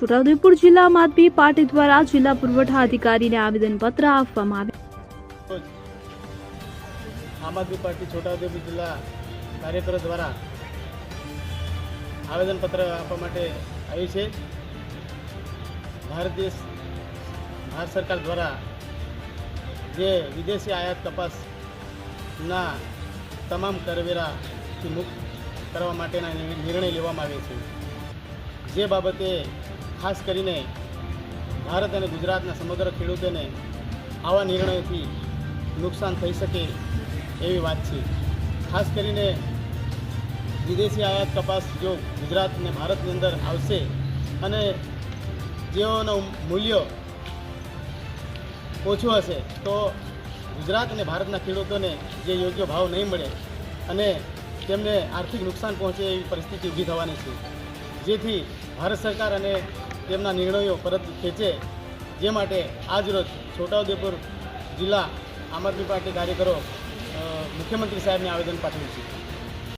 છોટાઉદેપુર જિલ્લા માધવી પાટી દ્વારા જિલ્લા પુરવઠા અધિકારીને આવેદનપત્ર આપવામાં આવ્યું. આમ આદમી પાર્ટી છોટાઉદેપુર જિલ્લા કાર્યકરો દ્વારા આવેદનપત્ર આપવા માટે આવ્યું છે. ભારત દેશ, ભારત સરકાર દ્વારા જે વિદેશી આયાત તપાસના તમામ કરવેરાથી મુક્ત કરવા માટેના નિર્ણય લેવામાં આવે છે. જે બાબતે ખાસ કરીને ભારત અને ગુજરાતના સમગ્ર ખેડૂતોને આવા નિર્ણયોથી નુકસાન થઈ શકે એવી વાત છે. ખાસ કરીને વિદેશી આયાત કપાસ જો ગુજરાત અને ભારતની અંદર આવશે અને જેઓનું મૂલ્ય ઓછું હશે, તો ગુજરાત અને ભારતના ખેડૂતોને જે યોગ્ય ભાવ નહીં મળે અને તેમને આર્થિક નુકસાન પહોંચે એવી પરિસ્થિતિ ઊભી થવાની છે. જેથી ભારત સરકાર અને તેમના નિર્ણયો પરત ખેંચે, જે માટે આજરોજ છોટાઉદેપુર જિલ્લા આમ આદમી પાર્ટી કાર્યકરો મુખ્યમંત્રી સાહેબને આવેદન પાઠવ્યું છે.